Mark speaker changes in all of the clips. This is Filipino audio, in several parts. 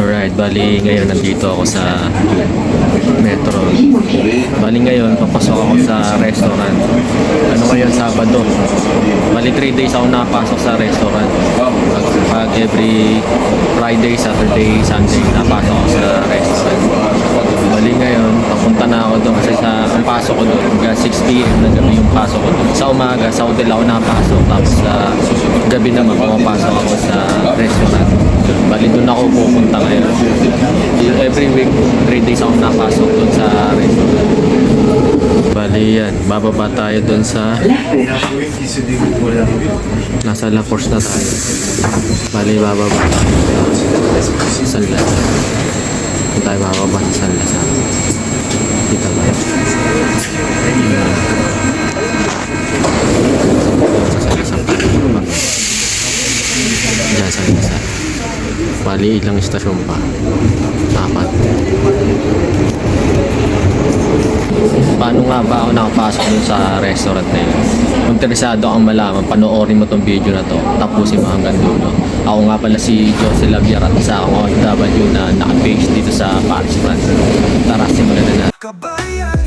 Speaker 1: Alright, bali ngayon nandito ako sa Metro. Bali ngayon, papasok ako sa restaurant. Ano ngayon, Sabado. Bali 3 days ako napasok sa restaurant. Pag, pag every Friday, Saturday, Sunday, napasok ako sa restaurant. Bali ngayon, papunta na ako doon kasi sa ang pasok ko doon, hanggang 6 p.m. na gabi yung pasok ko doon. Sa umaga, sa hotel ako nakapasok. Tapos sa gabi naman, pumapasok ako sa restaurant. Bali doon ako pupunta ngayon. Every week, 3 days ako napasok doon sa restaurant. Bali yan, bababa tayo doon sa nasa La Force na tayo. Bali bababa tayo sa San Lazaro. Doon tayo bababa sa San Lazaro. Kita tayo. Diyan sa. Bali ilang istasyon pa? Apat. Paano nga ba ako nakapasok dun sa restaurant na yun? Interesado kang malaman, panoorin mo tong video na to, tapusin mo hanggang dulo. Ako nga pala si Jose Lavier at isa akong OFW na naka-base dito sa Paris, France. Tara, simulan na natin.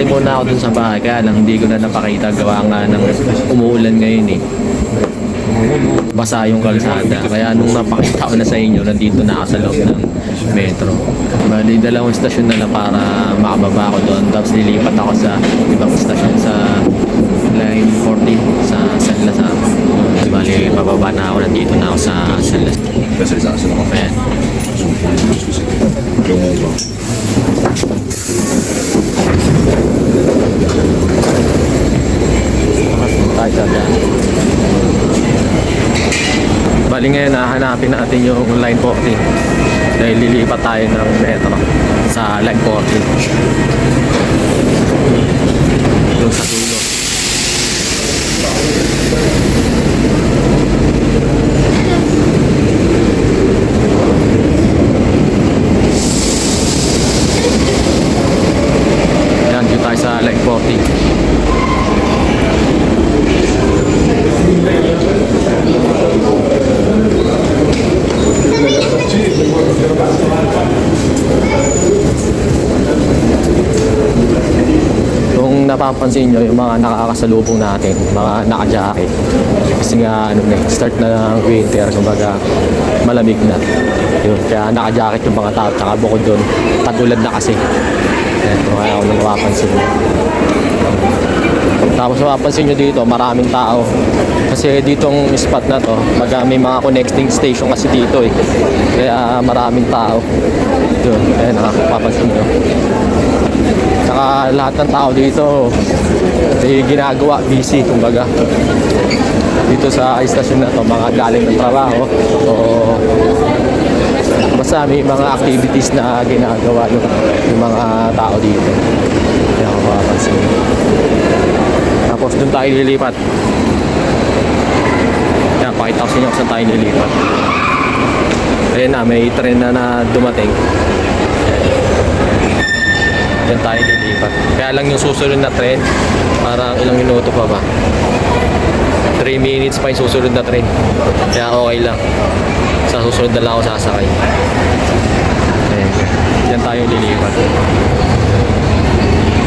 Speaker 1: Galing muna ako dun sa bahay, kaya lang hindi ko na napakita. Gawa nga ng umuulan ngayon eh. Basa yung kalsada. Kaya nung napakita ko na sa inyo, nandito na ako sa loob ng metro. Bali, dalawang stasyon na lang para makababa ako doon. Tapos lilipat ako sa ibang stasyon sa line 14 sa San Lazaro. Bali, bababa na ako. Nandito na ako sa San Lazaro. Ayan. Tayo sa daan. Bali ngayon, hahanapin natin yung line 14 dahil lilipat tayo ng metro sa line 14 yung sa dulo yan dito tayo sa line 40 Kung napapansin nyo, yung mga nakakasalubong natin, mga naka-jacket. Kasi nga, ano na, eh, start na ng winter, kumbaga, malamig na. Yun, kaya naka-jacket yung mga tao, tsaka bukod doon, tagulad na kasi. Ayan, kung kaya ako nang napapansin. Tapos mapapansin nyo dito, maraming tao. Kasi ditong spot na to, pag may mga connecting station kasi dito eh. Kaya maraming tao. Yun, ayan, nakakapapansin nyo. Saka lahat ng tao dito may ginagawa, busy kumbaga. Dito sa istasyon na to, mga galing ng trabaho o basta may mga activities na ginagawa yung, yung mga tao dito. Kaya ako makapansin. Tapos doon tayo lilipat. Yan, pakita ko sa inyo kung saan tayo lilipat. Ayan na, may train na na dumating. Diyan tayo lilipat. Kaya lang yung susunod na train, parang ilang minuto pa ba? 3 minutes pa yung susunod na train. Kaya okay lang. Sa susunod na lang ako sasakay. Ayan. Diyan tayo lilipat.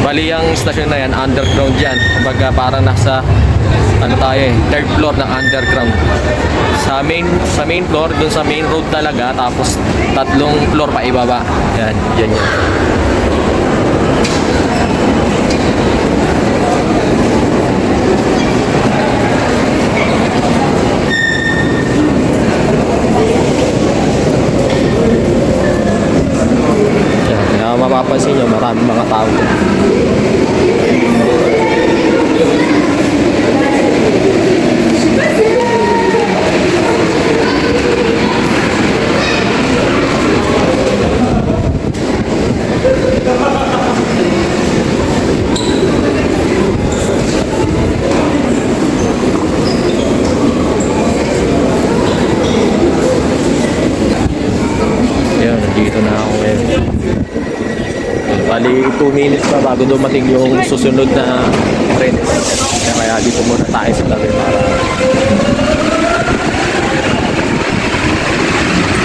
Speaker 1: Bali ang station na yan, underground yan. Kumbaga parang nasa ano tayo eh, third floor ng underground. Sa main sa main floor, doon sa main road talaga tapos tatlong floor pa ibaba. Yan, yan yan. mapapansin nyo, maraming mga tao dumating yung susunod na. Kaya, kaya dito muna tayo sa tabi para...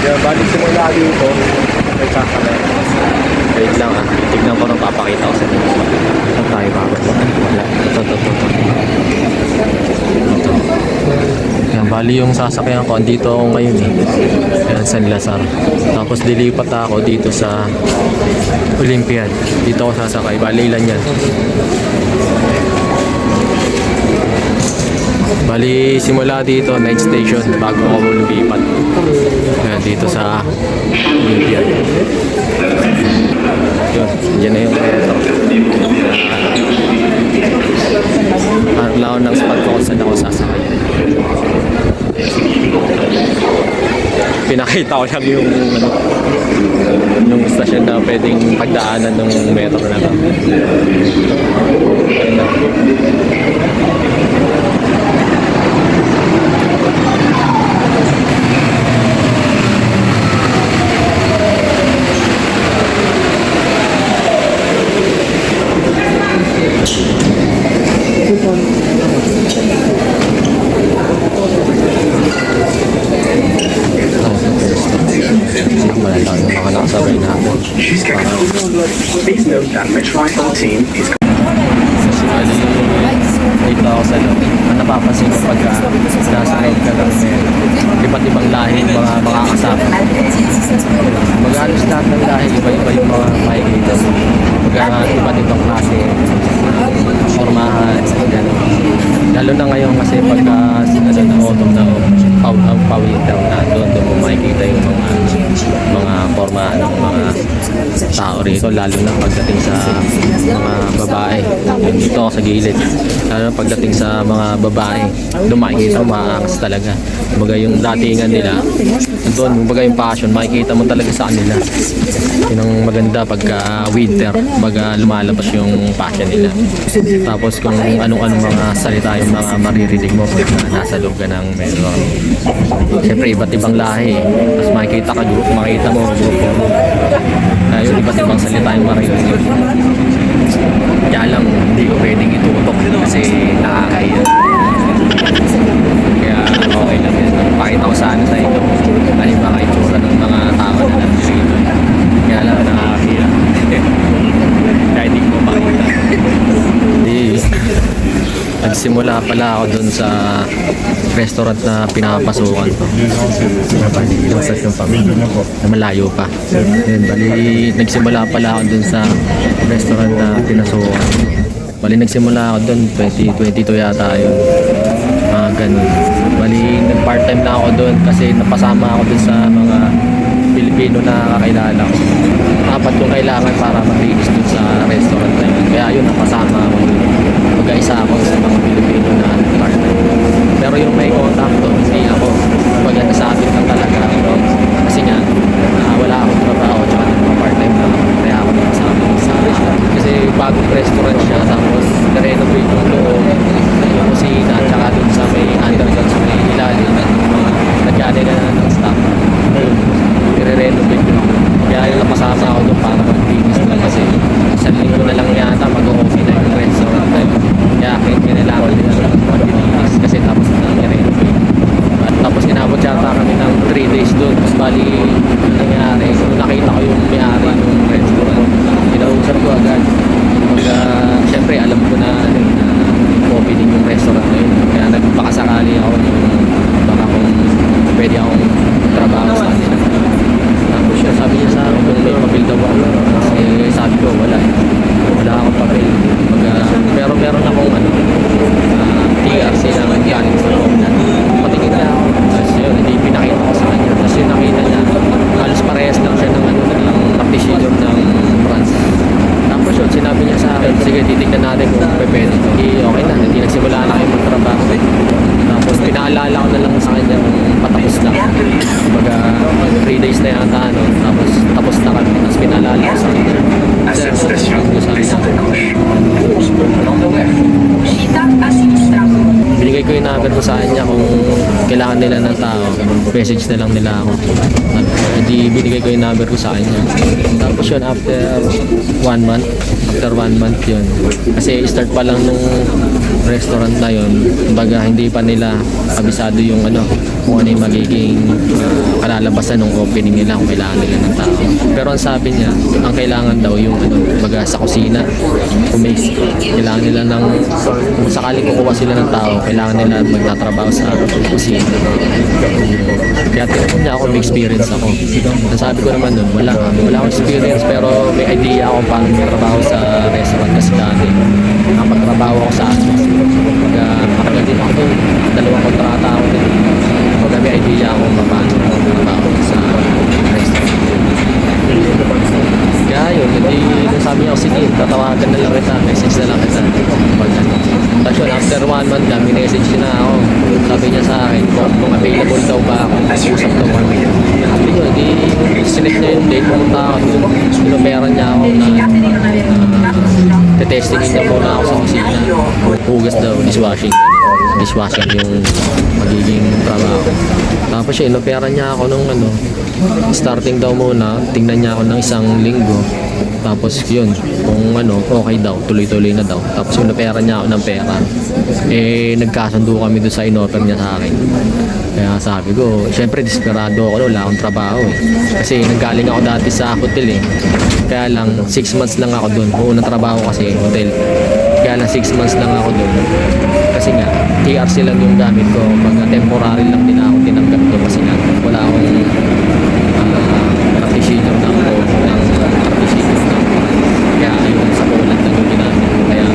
Speaker 1: Kaya bali simula dito, may sasakay. Wait lang ah, tignan ko nang papakita ko sa inyo. Saan tayo bababa? Wala. Ito, ito, ito. Ito. Yan, bali yung sasakyan ko, andito ako ngayon eh. Yan, San Lazar. Tapos dilipat ako dito sa Olympiad. Dito ako sasakay. Bali ilan yan? Bali simula dito, night station, bago ako lumipat. Yan, dito sa Olympiad. Yun, yan na yung metro. Parang ako ng spot ko kung saan ako sasakay. Pinakita ko lang yung ano, yung stasyon na pwedeng pagdaanan ng metro na na. Malalaki yung mga nakasabay natin.
Speaker 2: Please note that Metropolitan team is
Speaker 1: Bali, dito ako sa napapansin ko pagka nasa loob ka ng eh, iba't ibang lahi mga mga kasama. Mag-alos lahat ng lahi, iba-iba yung mga makikita mo. Mag iba't ibang klase, formahan, gano'n. Lalo na ngayon kasi pagka ano, na autumn na paw, ang pa-winter na doon, doon mo makikita yung mga mga formahan ng mga tao rito lalo na pagdating sa mga babae. Dito sa gilid. Lalo na pagdating sa mga babae mo maangas talaga. Kumbaga yung datingan nila doon kumbaga yung passion makikita mo talaga sa kanila yun ang maganda pagka winter kumbaga lumalabas yung passion nila tapos kung anong-anong mga salita yung mga maririnig mo pag nasa loob ka ng metro Siyempre, iba't ibang lahi. eh. Tapos makikita ka, group, makikita mo, grupo. Uh, yung iba't ibang salita yung maririnig. Kaya lang, hindi ko pwedeng itutok kasi nakakahiya. Okay lang yan. Pakita ko sana sa inyo. Ano yung mga itsura ng mga tao na nandito. Kaya lang, nakakahiya. Kaya hindi ko makita. Hindi. Nagsimula pala ako dun sa restaurant na pinapasukan ko. Na malayo pa. Yun, bali, nagsimula pala ako dun sa restaurant na pinasukan. Bali, nagsimula ako dun, 2022 yata yun. Mga ganun. Bali, nag-part-time na ako dun kasi napasama ako dun sa mga Pilipino na kakilala ko. Apat yung kailangan para mag-release dun sa restaurant na yun. Kaya yun, napasama ako dun. Mag-isa ako sa mga Pilipino na part-time. Pero yung may contact doon, hindi ako. Pag nasabit lang talaga ako. Kasi nga, ah, wala akong trabaho tsaka nagpa-part-time lang ako. Kaya ako nakasama sa Kasi bagong restaurant siya, tapos na-renovate yung loob, yung kusina, tsaka dun sa may underground sa may ilalim, mga nagyari na ng staff. Yun, i-renovate yun. Kaya yung napasama ako doon para mag-finish lang kasi isang linggo na lang yata mag-open na yung restaurant na yun. Kaya kailangan nila mag-finish kasi tapos na i-renovate. At tapos inabot yata kami ng 3 days doon. Tapos bali, ang nangyari, nung nakita ko yung may-ari ng restaurant, kinausap ko agad. Pag, uh, syempre, alam ko na, ano, na opening yung restaurant na yun. Kaya nagpakasakali ako yung baka kung pwede akong trabaho sa kanila. Tapos siya, sabi niya sa akin kung may papel daw ako. Eh, sabi ko, wala. eh. Wala akong papel. Pag, ah, pero meron akong ano, ah, TRC na galing sa loob na. Patingin na ako. Tapos yun, hindi pinakita ko sa kanya. Tapos yun, nakita niya, halos parehas lang siya ng ano, ng practitioner ng France. sige, titignan natin kung pwede ito. Eh, okay na, hindi nagsimula na kayo magtrabaho. Tapos pinaalala ko na lang sa kanya kung patapos na. Kumbaga, 3 days na yata, ano, tapos tapos na kami. Tapos pinaalala ko sa kanya.
Speaker 2: À
Speaker 1: Sir,
Speaker 2: cette station,
Speaker 1: sabi ko sa kanya,
Speaker 2: descendez à gauche. 11 on the left.
Speaker 3: Città a sinistra.
Speaker 1: binigay ko yung number ko sa kanya kung kailangan nila ng tao. Message na lang nila ako. Hindi binigay ko yung number ko sa kanya. Tapos yun, after one month, after one month yun. Kasi start pa lang nung restaurant na yun. Baga hindi pa nila kabisado yung ano, kung ano yung magiging uh, kalalabasan ng opening nila kung kailangan nila ng tao. Pero ang sabi niya, ang kailangan daw yung ano, baga sa kusina. May kailangan nila ng kung sakaling kukuha sila ng tao, kailangan nila magtatrabaho sa kusina. Kaya tinanong niya ako may experience ako. Nasabi ko naman nun, wala, wala akong experience pero may idea ako paano magtrabaho sa restaurant kasi dati. Nakapagtrabaho ako sa Asmas. Inoperan niya ako nung ano, starting daw muna, tingnan niya ako ng isang linggo. Tapos yun, kung ano, okay daw, tuloy-tuloy na daw. Tapos yun, pera niya ako ng pera. Eh, nagkasundo kami doon sa inoffer niya sa akin. Kaya sabi ko, syempre desperado ako, wala akong trabaho eh. Kasi nanggaling ako dati sa hotel eh. Kaya lang, 6 months lang ako doon. Unang trabaho kasi hotel. Lang 6 months lang ako doon. Kasi nga, TRC lang yung gamit ko. Pag temporary lang din ako tinanggap doon kasi nga, wala akong uh, practitioner na ako ng practitioner na ako. Kaya ayun, sa Poland lang yung ginamit ko. Kaya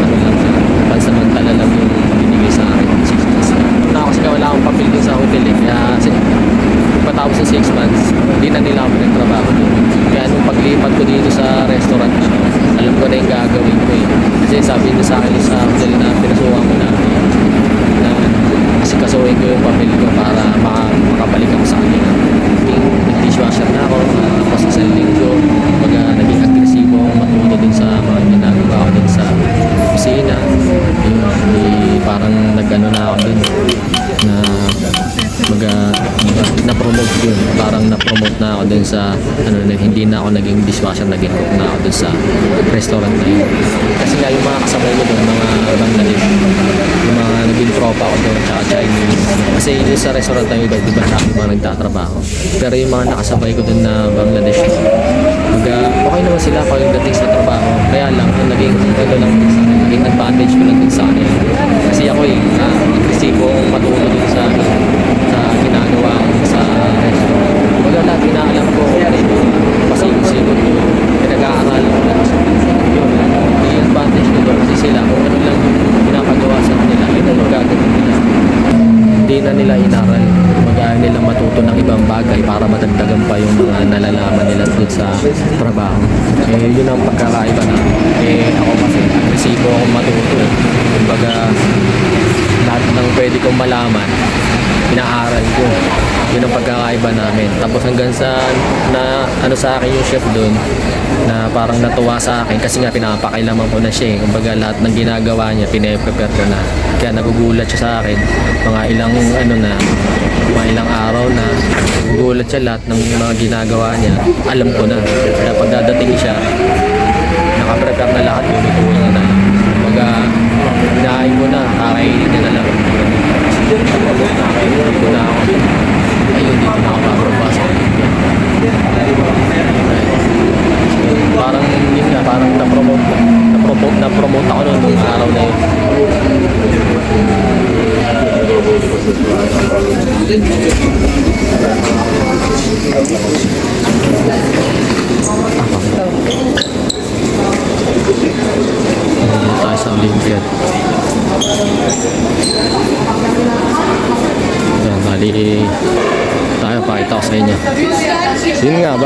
Speaker 1: ano lang siya, pansamantala lang yung binigay sa akin. 6 months lang. Na kasi wala akong papel dun sa hotel eh. Kaya patapos sa 6 months, hindi na nila ako nagtrabaho doon. Nung paglipat ko dito sa restaurant, alam ko na yung gagawin ko eh. Kasi sabi niya sa akin sa hotel na pinasukan ko na na kasi kasuhin ko yung papel ko para maka, makabalik ako sa kanila. Naging nag-dishwasher na ako, uh, tapos isang linggo, baga naging agresibo ako matuto din sa mga ginagawa ko din sa kusina. Yun, di, parang nag-ano na ako din na maga na-promote yun. Parang na-promote na ako dun sa ano na hindi na ako naging dishwasher, naging cook na ako dun sa restaurant na yun. Kasi nga yung mga kasabay ko dun, mga Bangladesh, yung mga naging tropa ko dun, tsaka Chinese. Kasi yun sa restaurant na yun, iba iba sa mga nagtatrabaho. Pero yung mga nakasabay ko dun na Bangladesh, Maga, okay naman sila pagdating sa trabaho. Kaya lang, yung naging ano lang naging advantage ko lang din sa akin. Kasi ako eh, uh, agresibo akong matuto din sa sa ginagawa ko sa restaurant. Kumbaga inaalam ko, pasigod-sigod ko, pinag-aaralan ko lang. Yun, yung advantage ko doon kasi sila, kung ano lang yung pinapagawa sa kanila, yun ang magagawin nila. Hindi na nila inaral. Kumbaga nila matuto ng ibang bagay para madagdagan pa yung mga nalalaman nila doon sa trabaho. Eh, yun ang pagkakaiba na. Eh, ako kasi agresibo akong matuto. Kumbaga, lahat ng pwede kong malaman, inaaral ko. Yun ang pagkakaiba namin. Tapos hanggang sa na ano sa akin yung chef doon na parang natuwa sa akin kasi nga pinapakailaman ko na siya eh. Kumbaga lahat ng ginagawa niya, pine-prepare ko na. Kaya nagugulat siya sa akin. Mga ilang ano na, mga ilang araw na nagugulat siya lahat ng mga ginagawa niya. Alam ko na. Kaya pag dadating siya, nakaprepare na lahat, lulutuin na na. Kumbaga, hinahain ko na, kakainin na lang. Nakainin ko na ako. Ayun, dito na ako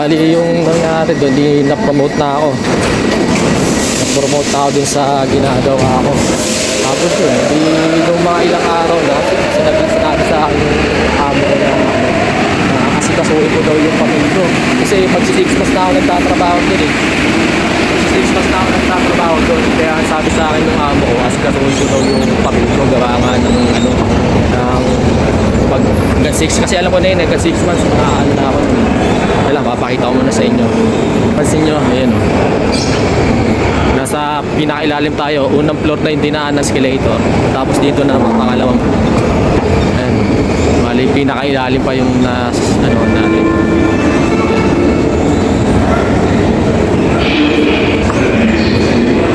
Speaker 1: bali yung nangyari doon, di na-promote na ako. promote ako dun sa ginagawa ko. Tapos yun, di nung mga ilang araw na, sinabi sinabi sa akin yung amo na na kasi kasuhin ko daw yung pamilya ko. Kasi mag 6 months na ako nagtatrabaho dun eh. Mag 6 months na ako nagtatrabaho dun. Kaya sabi sa akin ng amo ko, kasi kasuhin ko daw yung pamilya ko. Gawa nga ng ano, ng pag hanggang 6 kasi alam ko na yun, hanggang 6 months na ako. Wala, papakita ko muna sa inyo. Pansin nyo, ayan o. Nasa pinakailalim tayo, unang floor na yung dinaan ng escalator. Tapos dito na ang pangalawang Ayan. Bali, pinakailalim pa yung na, ano, natin.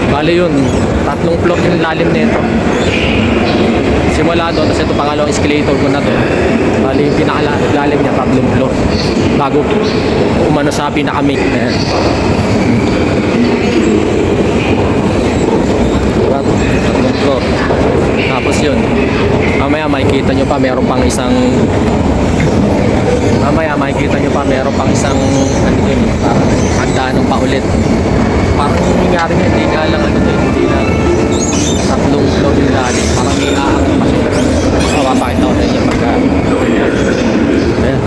Speaker 1: Bali yun, tatlong floor yung lalim nito. Simula doon, tapos ito pangalawang escalator ko na to. Bali, yung pinakalalim niya, tatlong floor. Bago umano sa pinaka-main. Ayan. Diba? Tatlong floor. Tapos yun, mamaya makikita nyo pa meron pang isang mamaya makikita nyo pa meron pang isang ano yun, parang hagdanan ng paulit. Parang nangyari niya, hindi nga lang ano din, hindi lang tatlong floor yung lalim. Parang may aang pa siya. Mapapakita ko sa inyo pagka Ayan.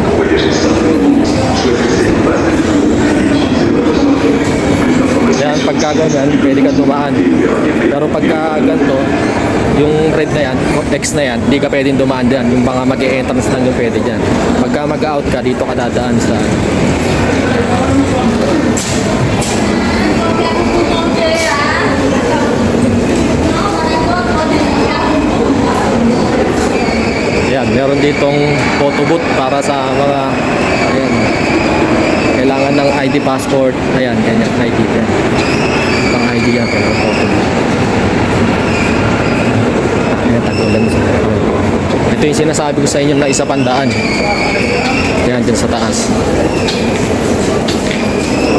Speaker 1: Yan, pagka ganyan, pwede ka dumaan. Pero pagka ganito, yung red na yan, X na yan, hindi ka pwedeng dumaan dyan. Yung mga mag-e-entrance lang yung pwede dyan. Pagka mag-out ka, dito ka dadaan sa... Yan, meron ditong photo booth para sa mga ayan, kailangan ng ID passport. Ayan, ganyan, ID yan. Pang ID yan, kailangan photo booth. Ayan, tagulan sa Ito yung sinasabi ko sa inyo na isa pandaan. Yan, dyan sa taas.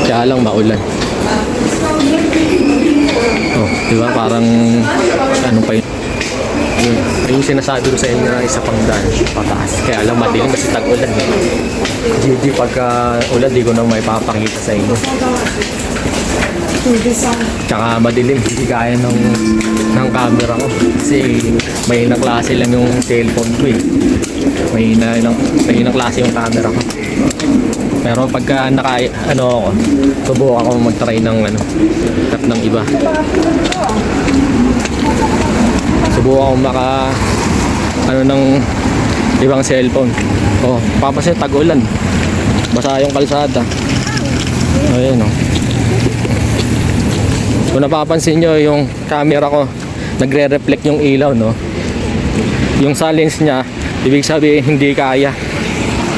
Speaker 1: Kaya lang maulan. Oh, di ba? Parang ano pa yun? Yun, yung sinasabi ko sa inyo na isa pang daan, pataas. Kaya lang madilim kasi tag-ulan. Eh. Di pagka ulan, di ko na may papakita sa inyo. Tsaka madilim, hindi kaya ng, ng camera ko. Kasi may na klase lang yung cellphone ko eh. May na, may na klase yung camera ko. Pero pagka naka, ano ako, subukan ako mag-try ng ano, tap ng iba. Subukan ako maka, ano ng ibang cellphone. Oh, papasin tag-ulan. Basa yung kalsada. Ayan oh. Kung napapansin nyo yung camera ko, nagre-reflect yung ilaw, no? Yung sa lens niya, ibig sabihin hindi kaya.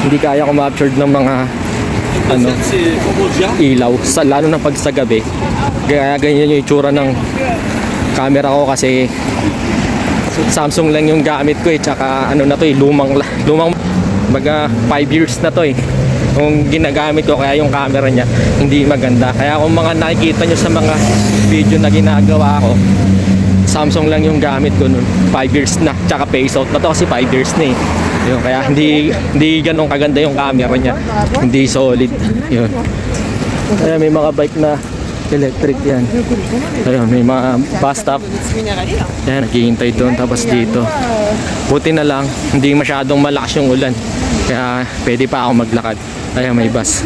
Speaker 1: Hindi kaya kumaptured ng mga ano, ilaw, sa, lalo na pag sa gabi. Kaya ganyan yung itsura ng camera ko kasi Samsung lang yung gamit ko eh, tsaka ano na to eh, lumang, lumang baga 5 years na to eh. Kung ginagamit ko kaya yung camera niya hindi maganda. Kaya kung mga nakikita nyo sa mga video na ginagawa ko, Samsung lang yung gamit ko nun. 5 years na. Tsaka face out na to kasi 5 years na eh. Yun, kaya hindi hindi ganun kaganda yung camera niya. Hindi solid. Yun. Kaya may mga bike na electric yan. Ayun, may mga bus stop. Yan, naghihintay doon tapos dito. Buti na lang, hindi masyadong malakas yung ulan. Kaya pwede pa ako maglakad. Ayan, may bus.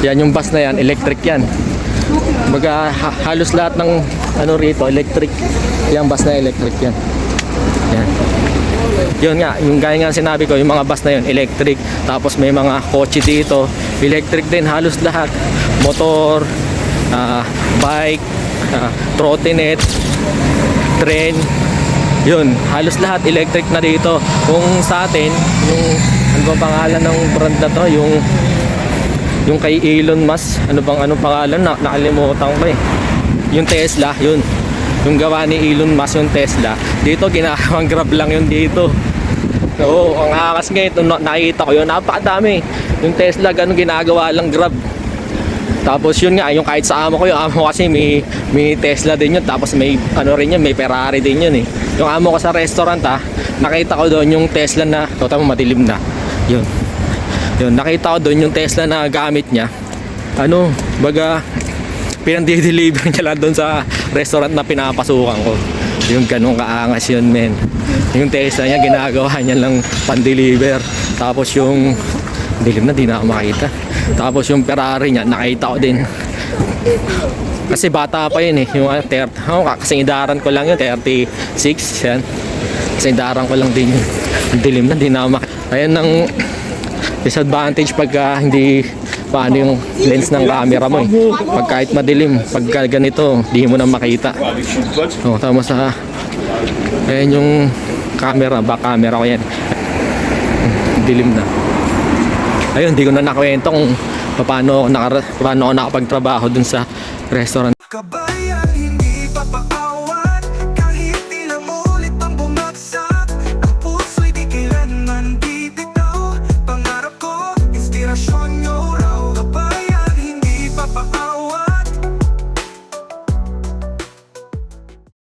Speaker 1: Yan yung bus na yan, electric yan. Baga ha- halos lahat ng ano rito, electric. Yung bus na electric yan. Yan. Yun nga, yung gaya nga sinabi ko, yung mga bus na yun, electric. Tapos may mga kotse dito, electric din halos lahat. Motor, ah, bike, ah, trottinette, train. Yun, halos lahat electric na dito. Kung sa atin, yung ano ba pangalan ng brand na to, yung yung kay Elon Musk, ano bang anong pangalan na nakalimutan ko eh. Yung Tesla, yun. Yung gawa ni Elon Musk yung Tesla. Dito ginagawang grab lang yun dito. Oo, ang akas ngayon, nung na- nakikita ko yun, napakadami. Yung Tesla, ganun ginagawa lang grab. Tapos yun nga, yung kahit sa amo ko, yung amo kasi may, may Tesla din yun. Tapos may, ano rin yun, may Ferrari din yun eh. Yung amo ko sa restaurant ha, nakita ko doon yung Tesla na, total madilim na. Yun. Yun, nakita ko doon yung Tesla na gamit niya. ano, baga, pinandi-deliver niya lang doon sa restaurant na pinapasukan ko. Yung ganun kaangas yun, men. Yung Tesla niya, ginagawa niya lang pan-deliver. Tapos yung, dilim na, di na makita. Tapos yung Ferrari niya, nakita ko din. Kasi bata pa yun eh. Yung uh, 30, oh, kasing idaran ko lang yun, 36, yan. Kasing idaran ko lang din yun. Dilim na, di na ako mak- Ayan ang disadvantage pagka hindi paano yung lens ng camera mo eh. Pag kahit madilim, pagka ganito, di mo na makita. Oh, tama sa ayan yung camera, back camera ko yan. Dilim na. Ayun, di ko na nakwento kung paano nakara, paano ako nakapagtrabaho dun sa restaurant.
Speaker 4: Kabayan, hindi Kahit